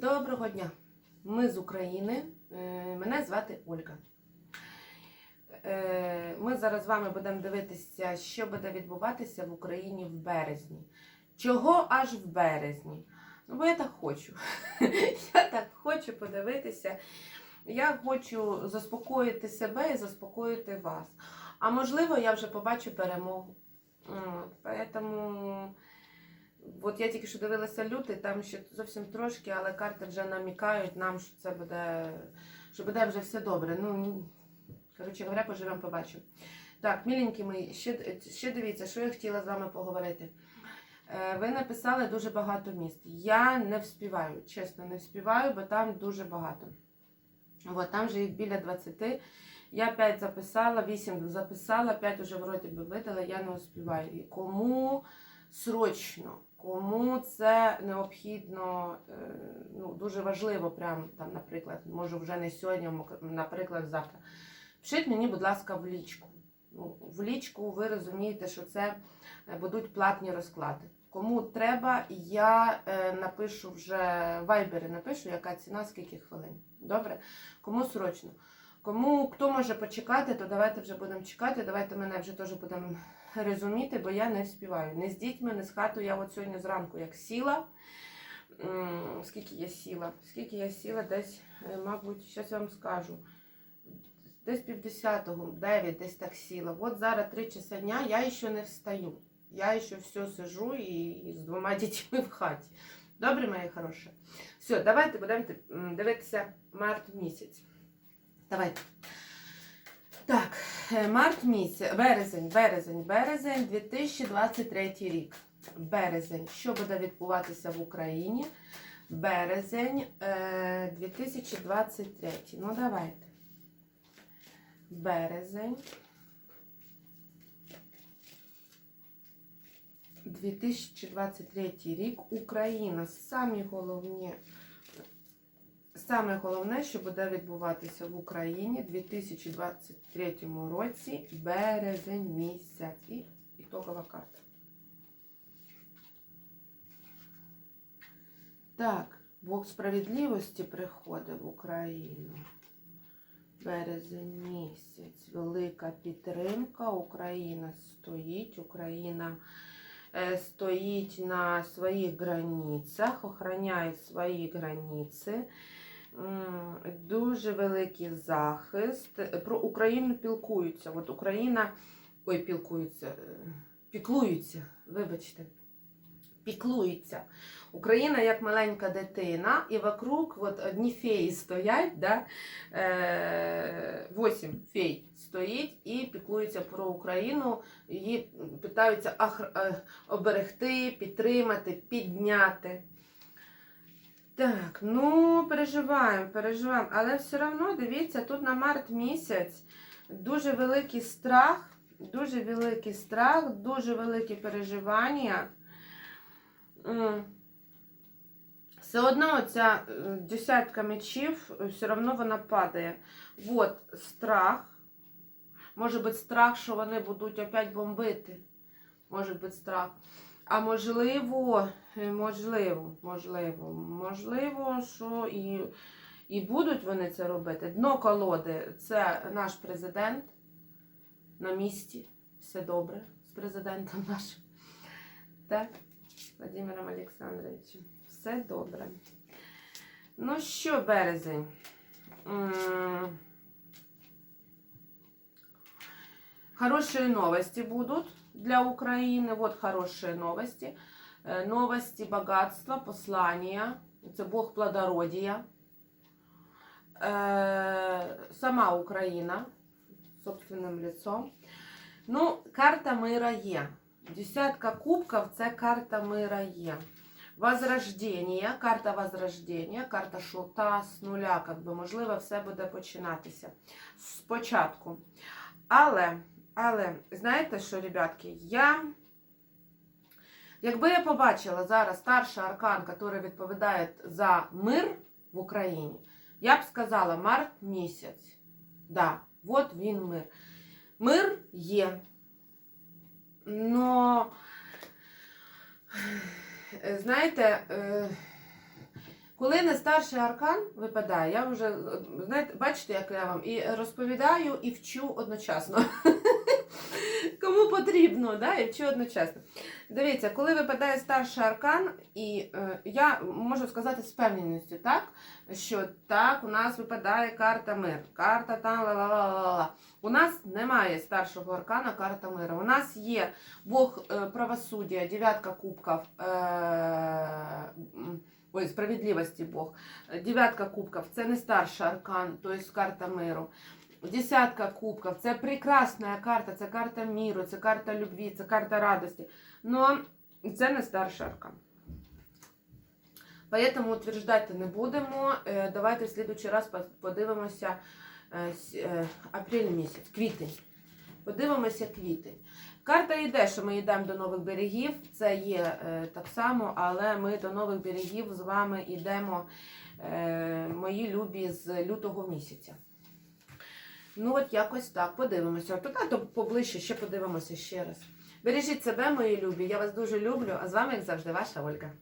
Доброго дня! Ми з України. Е, Мене звати Ольга. Е, Ми зараз з вами будемо дивитися, що буде відбуватися в Україні в березні. Чого аж в березні? Ну, бо я так хочу. Я так хочу подивитися. Я хочу заспокоїти себе і заспокоїти вас. А можливо, я вже побачу перемогу. Поэтому От я тільки що дивилася лютий, там ще зовсім трошки, але карти вже намікають нам, що це буде, що буде вже все добре. Ну, коротше говоря, поживемо, побачимо. Так, міленькі мої, ще, ще дивіться, що я хотіла з вами поговорити. Е, Ви написали дуже багато міст. Я не вспіваю, чесно, не вспіваю, бо там дуже багато. От, там же їх біля 20. Я 5 записала, 8 записала, 5 вже вроді би видала, я не успіваю. І кому срочно, кому це необхідно, е, ну, дуже важливо, прям там, наприклад, може вже не сьогодні, наприклад, завтра. Пишіть мені, будь ласка, в лічку. Ну, в лічку ви розумієте, що це е, будуть платні розклади. Кому треба, я е, напишу вже в вайбері, напишу, яка ціна, скільки хвилин. Добре? Кому срочно. Кому хто може почекати, то давайте вже будемо чекати. Давайте мене вже теж будемо розуміти, бо я не вспіваю. Не з дітьми, не з хатою. Я от сьогодні зранку як сіла. Скільки я сіла? Скільки я сіла? Десь, е, мабуть, я вам скажу. Десь півдесятого, дев'ять, десь так сіла. От зараз три часа дня, я ще не встаю. Я ще все сижу і, з двома дітьми в хаті. Добре, мої хороші? Все, давайте будемо дивитися март місяць. Давайте. Так, е, март місяць, березень, березень, березень 2023 рік. Березень. Що буде відбуватися в Україні? Березень е, 2023. Ну, давайте. Березень. 2023 рік. Україна. Самі головні Саме головне, що буде відбуватися в Україні у 2023 році, березень місяць. І ітогова карта. Так, Бог справедливості приходить в Україну. Березень місяць. Велика підтримка. Україна стоїть. Україна е, стоїть на своїх границях, охороняє свої границі. Дуже великий захист. Про Україну пілкуються. От Україна. Ой, пілкуються. е, Піклуються, вибачте. Піклуються. Україна як маленька дитина, і вокруг от одні феї стоять, да? е, восім фей стоїть і піклуються про Україну, її питаються е, оберегти, підтримати, підняти. Так, ну переживаємо, переживаємо. Але все одно, дивіться, тут на март місяць дуже великий страх, дуже великий страх, дуже великі переживання. Все одно ця е, десятка мечів, е, все одно вона падає. От страх. Може бути страх, що вони будуть опять бомбити. Може бути страх. А можливо, е, можливо, можливо, можливо, що і, і будуть вони це робити. Дно колоди це наш президент на місці. Все добре з президентом нашим. Так, Владимиром Олександровичем. Все добре. Ну що, березень? Хорошие новости будут для Украины. Вот хорошие новости. Э, Новости богатства, послания. Это Бог плодородия. Э, Сама Украина собственным лицом. Ну, карта мира є. Десятка кубків це карта мира є. Возрождення, карта возрождення, карта шута з нуля, как би, можливо, все буде починатися спочатку. Але, але, знаєте що, ребятки, я. Якби я побачила зараз старший аркан, який відповідає за мир в Україні, я б сказала март місяць. Да, от він мир. Мир є. Но, знаєте, е, Коли не старший аркан випадає, я вже знаєте, бачите, як я вам і розповідаю, і вчу одночасно. Кому потрібно, да? і вчу одночасно. Дивіться, коли випадає старший аркан, і е, я можу сказати з певненістю, так, що так, у нас випадає карта мир, карта там ла-ла-ла-ла-ла. У нас немає старшого аркана, карта миру. У нас є Бог е, правосуддя, дев'ятка кубків. Е, Ой, справедливості Бог. Дев'ятка кубків це не старший аркан, тобто карта миру. Десятка кубків це прекрасна карта, це карта миру, це карта любві, це карта радості. Но це не старший аркан. Поэтому утверждати не будемо. Е, Давайте в следующий раз подивимося е, е, апрель місяць, квітень. Подивимося квітень. Карта йде, що ми йдемо до нових берегів. Це є е, так само, але ми до нових берегів з вами йдемо, е, мої любі, з лютого місяця. Ну, от якось так, подивимося. Туди поближче ще подивимося ще раз. Бережіть себе, мої любі. Я вас дуже люблю. А з вами, як завжди, ваша Ольга.